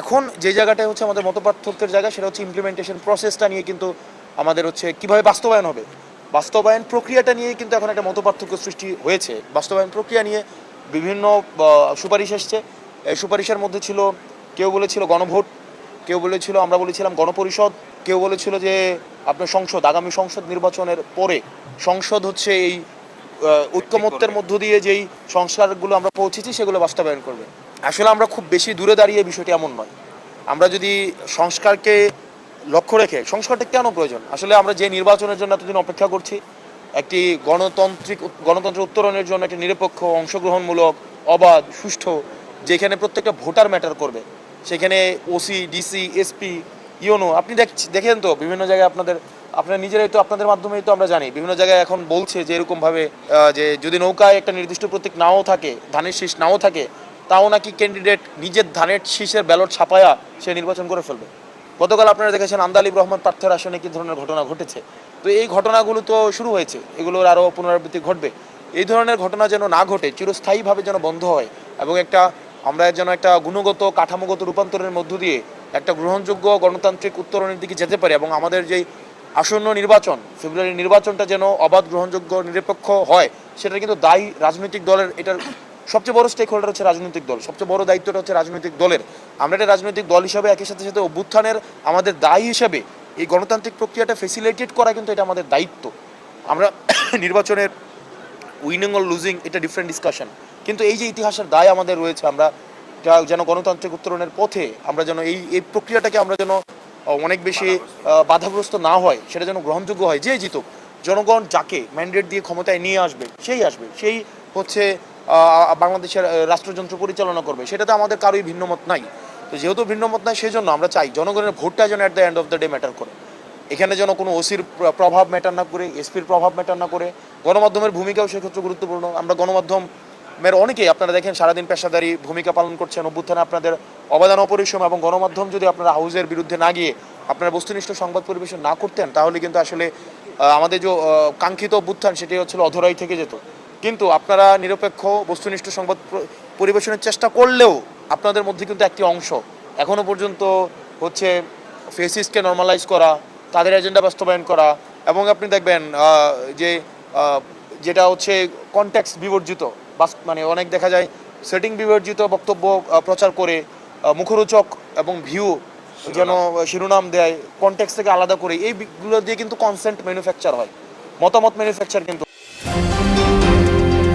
এখন যে জায়গাটায় হচ্ছে আমাদের মতপার্থক্যের জায়গা সেটা হচ্ছে ইমপ্লিমেন্টেশন প্রসেসটা নিয়ে কিন্তু আমাদের হচ্ছে কীভাবে বাস্তবায়ন হবে। বাস্তবায়ন প্রক্রিয়াটা নিয়ে কিন্তু এখন একটা মতপার্থক্য সৃষ্টি হয়েছে। বাস্তবায়ন প্রক্রিয়া নিয়ে বিভিন্ন সুপারিশ এসছে। এই সুপারিশের মধ্যে ছিল কেউ বলেছিল গণভোট কেউ বলেছিল আমরা বলেছিলাম গণপরিষদ কেউ বলেছিল যে আপনার সংসদ আগামী সংসদ নির্বাচনের পরে সংসদ হচ্ছে এই ঐক্যমত্যের মধ্য দিয়ে যেই সংস্কারগুলো আমরা পৌঁছেছি সেগুলো বাস্তবায়ন করবে। আসলে আমরা খুব বেশি দূরে দাঁড়িয়ে বিষয়টি এমন নয়। আমরা যদি সংস্কারকে লক্ষ্য রেখে, সংস্কারটা কেন প্রয়োজন? আসলে আমরা যে নির্বাচনের জন্য এতদিন অপেক্ষা করছি, একটি গণতান্ত্রিক গণতন্ত্র উত্তরণের জন্য একটি নিরপেক্ষ, অংশগ্রহণমূলক, অবাধ, সুষ্ঠু, যেখানে প্রত্যেকটা ভোটার ম্যাটার করবে, সেখানে ওসি ডিসি এসপি ইউনো, আপনি দেখ- দেখেন তো, বিভিন্ন জায়গায় আপনাদের, আপনারা নিজেরাই তো আপনাদের মাধ্যমেই তো আমরা জানি, বিভিন্ন জায়গায় এখন বলছে যে এরকমভাবে যে যদি নৌকায় একটা নির্দিষ্ট প্রতীক নাও থাকে, ধানের শীষ নাও থাকে তাও নাকি ক্যান্ডিডেট নিজের ধানের শীষের ব্যালট ছাপায়া সে নির্বাচন করে ফেলবে? গতকাল আপনারা দেখেছেন আন্দালিব রহমান প্রার্থের আসনে কি ধরনের ঘটনা ঘটেছে? তো এই ঘটনাগুলো তো শুরু হয়েছে, এগুলোর আরও পুনরাবৃত্তি ঘটবে। এই ধরনের ঘটনা যেন না ঘটে, চিরস্থায়ীভাবে যেন বন্ধ হয় এবং একটা, আমরা যেন একটা গুণগত, কাঠামোগত রূপান্তরের মধ্য দিয়ে একটা গ্রহণযোগ্য গণতান্ত্রিক উত্তরণের দিকে যেতে পারি এবং আমাদের যেই আসন্ন নির্বাচন ফেব্রুয়ারি নির্বাচনটা যেন অবাধ, গ্রহণযোগ্য, নিরপেক্ষ হয় সেটা কিন্তু দায়ী রাজনৈতিক দলের এটার সবচেয়ে বড় স্টেক হোল্ডার হচ্ছে রাজনৈতিক দল। সবচেয়ে বড় দায়িত্বটা হচ্ছে রাজনৈতিক দলের। আমরা একটা রাজনৈতিক দল হিসাবে, একই সাথে সাথে অভ্যুত্থানের আমাদের দায়ী হিসাবে এই গণতান্ত্রিক প্রক্রিয়াটা ফেসিলিটেট করা কিন্তু এটা আমাদের দায়িত্ব। আমরা নির্বাচনের উইনিং অর লুজিং এটা ডিফারেন্ট ডিসকাশন কিন্তু এই যে ইতিহাসের দায় আমাদের রয়েছে, আমরা যা- যেন গণতান্ত্রিক উত্তরণের পথে আমরা যেন এই এই প্রক্রিয়াটাকে আমরা যেন অনেক বেশি বাধাগ্রস্ত না হয়, সেটা যেন গ্রহণযোগ্য হয় যে জিতুক। জনগণ যাকে ম্যান্ডেট দিয়ে ক্ষমতায় নিয়ে আসবে, সেই আসবে। সেই হচ্ছে বাংলাদেশের রাষ্ট্রযন্ত্র পরিচালনা করবে। সেটাতে আমাদের কারোই ভিন্নমত নাই। তো যেহেতু ভিন্নমত নাই সেই জন্য আমরা চাই জনগণের ভোটটা যেন at the end of the day matter করে। এখানে যেন কোনো ওসির প্রভাব ম্যাটার না করে, এসপির প্রভাব ম্যাটার না করে। গণমাধ্যমের ভূমিকাও সেক্ষেত্রে গুরুত্বপূর্ণ। আমরা গণমাধ্যম গণমাধ্যমের অনেকেই, আপনারা দেখেন সারাদিন পেশাদারি ভূমিকা পালন করছেন। অভ্যুত্থানে আপনাদের অবদান অপরিসীম এবং গণমাধ্যম যদি আপনারা হাউজের বিরুদ্ধে না গিয়ে আপনারা বস্তুনিষ্ঠ সংবাদ পরিবেশন না করতেন, তাহলে কিন্তু আসলে আমাদের যে কাঙ্ক্ষিত অভ্যুত্থান সেটি হচ্ছিল অধরাই থেকে যেত। কিন্তু আপনারা নিরপেক্ষ বস্তুনিষ্ঠ সংবাদ পরিবেশনের চেষ্টা করলেও আপনাদের মধ্যে কিন্তু একটি অংশ এখনও পর্যন্ত হচ্ছে ফেসিসকে নর্মালাইজ করা তাদের এজেন্ডা বাস্তবায়ন করা এবং আপনি দেখবেন যে যেটা হচ্ছে কনটেক্সট বিবর্জিত মানে অনেক দেখা যায় সেটিং বিবর্জিত বক্তব্য প্রচার করে মুখরোচক এবং ভিউ যেন শিরোনাম দেয় কনটেক্সট থেকে আলাদা করে এইগুলো দিয়ে কিন্তু কনসেন্ট ম্যানুফ্যাকচার হয় মতামত ম্যানুফ্যাকচার কিন্তু